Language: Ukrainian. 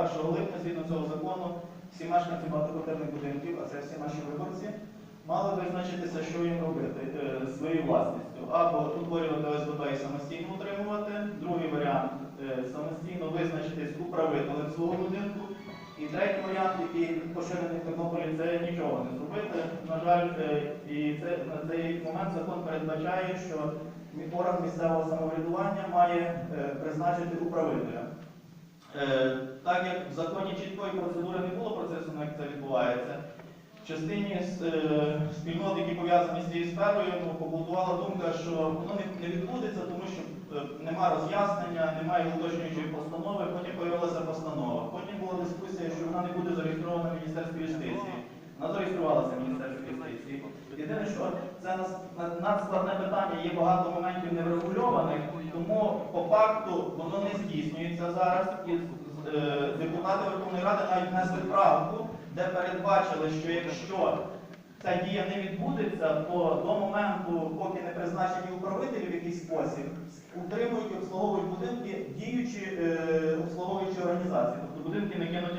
1 липня, згідно цього закону, всі мешканці багатоквартирних будинків, а це всі наші виборці, мали визначитися, що їм робити е, своєю власністю. Або утворювати ОСББ і самостійно утримувати. Другий варіант е, самостійно визначитись управителем свого будинку. І третій варіант, який поширений в Тернополі, це нічого не зробити. На жаль, е, і це на цей момент закон передбачає, що орган місцевого самоврядування має призначити управителя. Е, Так як в законі чіткої процедури не було процесу, як це відбувається, в частині е, спільнот, які пов'язані з цією сферою, побудувала думка, що воно не, відбудеться, тому що е, нема роз'яснення, немає уточнюючої постанови, потім з'явилася постанова. Потім була дискусія, що вона не буде зареєстрована в Міністерстві юстиції. Вона зареєструвалася в Міністерстві юстиції. Єдине, що це надскладне питання, є багато моментів неврегульованих, тому по факту воно здійснюється зараз. І е, депутати Верховної Ради навіть внесли правку, де передбачили, що якщо ця дія не відбудеться, то до моменту, поки не призначені управителі в якийсь спосіб, утримують і обслуговують будинки діючі е, обслуговуючі організації, тобто будинки не кинуті на